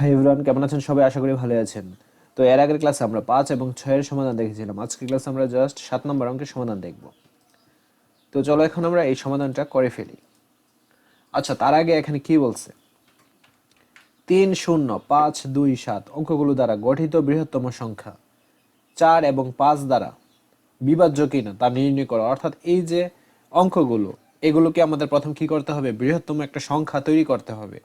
Hi everyone কেমন আছেন? সবাই আশা করি ভালো আছেন। তো এর আগের ক্লাসে আমরা পাঁচ এবং ছয়ের সমাধান দেখেছিলাম। আজকের ক্লাসে আমরা জাস্ট সাত নম্বর অঙ্কের সমাধান দেখব। তো চলো এখন আমরা এই সমাধানটা করে ফেলি। আচ্ছা তার আগে এখানে কি বলছে? তিন শূন্য পাঁচ দুই সাত অঙ্কগুলো দ্বারা গঠিত বৃহত্তম সংখ্যা। চার এবং পাঁচ দ্বারা বিভাজ্য কিনা তা নির্ণয় করো। অর্থাৎ এই যে অঙ্কগুলো, এগুলোকে আমাদের প্রথম কি করতে হবে? বৃহত্তম একটা সংখ্যা তৈরি করতে হবে।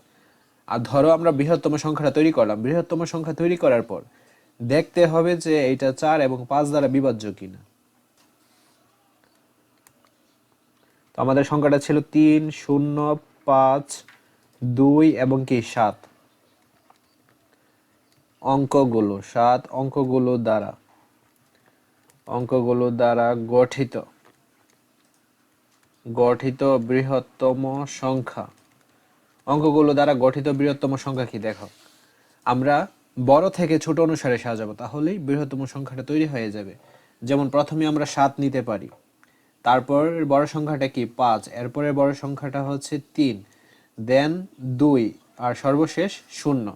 আর ধরো আমরা বৃহত্তম সংখ্যাটা তৈরি করলাম, বৃহত্তম সংখ্যা তৈরি করার পর দেখতে হবে যে এইটা চার এবং পাঁচ দ্বারা বিভাজ্য কিনা। তো আমাদের সংখ্যাটা ছিল তিন, শূন্য, পাঁচ, দুই এবং কি সাত। অঙ্কগুলো সাত অঙ্কগুলো দ্বারা। অঙ্কগুলো দ্বারা গঠিত। গঠিত বৃহত্তম সংখ্যা। অঙ্কগুলো দ্বারা গঠিত বৃহত্তম সংখ্যা কি? দেখো। আমরা বড় থেকে ছোট অনুসারে সাজাবো, তাহলেই বৃহত্তম সংখ্যাটা তৈরি হয়ে যাবে। যেমন প্রথমে আমরা সাত নিতে পারি, তারপর বড় সংখ্যাটা কি? পাঁচ, এরপরে বড় সংখ্যাটা হচ্ছে তিন, দেন দুই, আর সর্বশেষ শূন্য।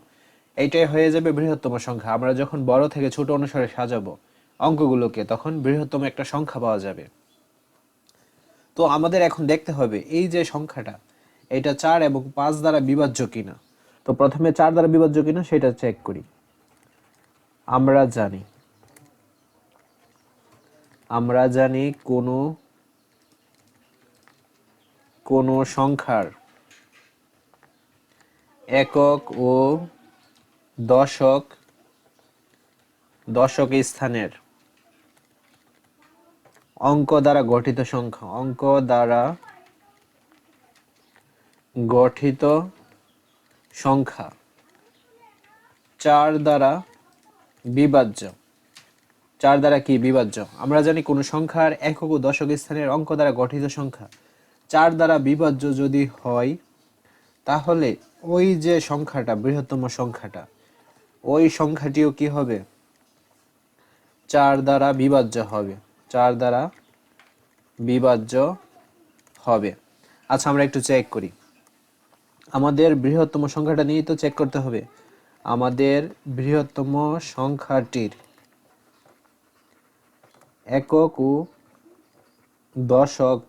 এইটাই হয়ে যাবে বৃহত্তম সংখ্যা। আমরা যখন বড় থেকে ছোট অনুসারে সাজাবো অঙ্কগুলোকে, তখন বৃহত্তম একটা সংখ্যা পাওয়া যাবে। তো আমাদের এখন দেখতে হবে, এই যে সংখ্যাটা এটা চার এবং পাঁচ দ্বারা বিভাজ্য কিনা? তো প্রথমে চার দ্বারা বিভাজ্য কিনা সেটা চেক করি। আমরা জানি আমরা জানি কোনো কোনো সংখ্যার একক ও দশক দশক স্থানের অঙ্ক দ্বারা গঠিত সংখ্যা, অঙ্ক দ্বারা গঠিত সংখ্যা চার দ্বারা বিভাজ্য। চার দ্বারা কি বিভাজ্য? আমরা জানি কোনো সংখ্যার একক ও দশক স্থানের অঙ্ক দ্বারা গঠিত সংখ্যা। চার দ্বারা বিভাজ্য যদি হয়, তাহলে ওই যে সংখ্যাটা, বৃহত্তম সংখ্যাটা, ওই সংখ্যাটিও কি হবে? চার দ্বারা বিভাজ্য হবে। চার দ্বারা বিভাজ্য হবে। আচ্ছা আমরা একটু চেক করি। আমাদের বৃহত্তম সংখ্যাটা নিয়ে তো চেক করতে হবে। আমাদের বৃহত্তম সংখ্যাটির একক ও দশক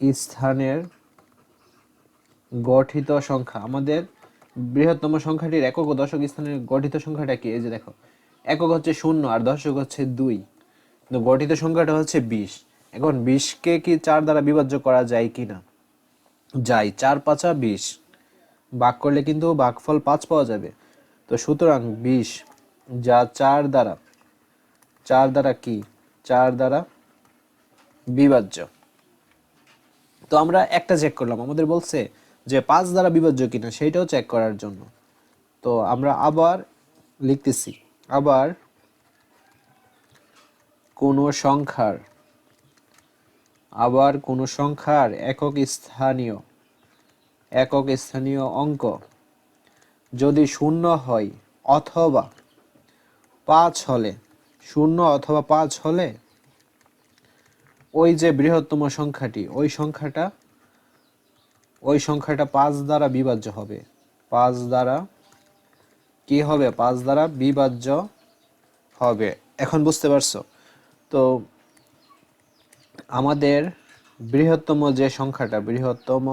স্থানের গঠিত সংখ্যা। আমাদের বৃহত্তম সংখ্যাটির একক ও দশক স্থানের গঠিত সংখ্যাটা কি? এই যে দেখো, একক হচ্ছে শূন্য আর দশক হচ্ছে দুই। গঠিত সংখ্যাটা হচ্ছে বিশ। এখন বিশকে কি চার দ্বারা বিভাজ্য করা যায় কি না যায় চার পাঁচা বিশ। ভাগ করলে কিন্তু ভাগফল পাঁচ পাওয়া যাবে। তো সুতরাং বিশ যা চার দ্বারা। চার দ্বারা কি? চার দ্বারা বিভাজ্য। তো আমরা একটা চেক করলাম। আমাদের বলছে যে পাঁচ দ্বারা বিভাজ্য কিনা সেইটাও চেক করার জন্য। তো আমরা আবার লিখতেছি, আবার কোনো সংখ্যার আবার কোনো সংখ্যার একক স্থানীয় একক স্থানীয় অঙ্ক যদি শূন্য হয় অথবা পাঁচ হলে, শূন্য অথবা পাঁচ হলে, ওই যে বৃহত্তম সংখ্যাটি, ওই সংখ্যাটা ওই সংখ্যাটা পাঁচ দ্বারা বিভাজ্য হবে। পাঁচ দ্বারা কি হবে? পাঁচ দ্বারা বিভাজ্য হবে। এখন বুঝতে পারছ? তো আমাদের বৃহত্তম যে সংখ্যাটা, বৃহত্তম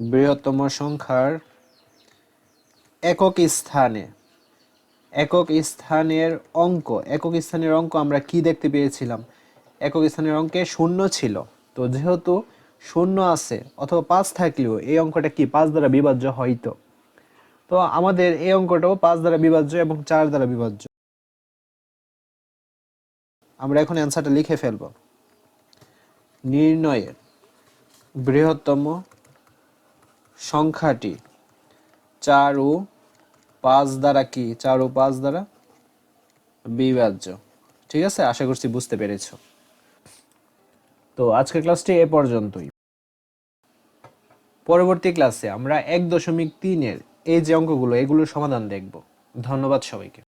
বৃহত্তম সংখ্যার একক স্থানে, একক স্থানের অঙ্ক, একক স্থানের অঙ্ক আমরা কি দেখতে পেয়েছিলাম? একক স্থানের অঙ্কে শূন্য ছিল। তো যেহেতু শূন্য আছে অথবা পাঁচ থাকলেও এই অঙ্কটা কি পাঁচ দ্বারা বিভাজ্য হয়তো? তো আমাদের এই অঙ্কটাও পাঁচ দ্বারা বিভাজ্য এবং চার দ্বারা বিভাজ্য। আমরা এখন অ্যান্সারটা লিখে ফেলব। নির্ণয়ের বৃহত্তম সংখ্যাটি চার ও পাঁচ দ্বারা কি? চার ও পাঁচ দ্বারা বিভাজ্য। ঠিক আছে? আশা করছি বুঝতে পেরেছ। তো আজকের ক্লাসটি এ পর্যন্তই। পরবর্তী ক্লাসে আমরা এক দশমিক তিনের এই যে অঙ্কগুলো, এগুলোর সমাধান দেখব। ধন্যবাদ সবাইকে।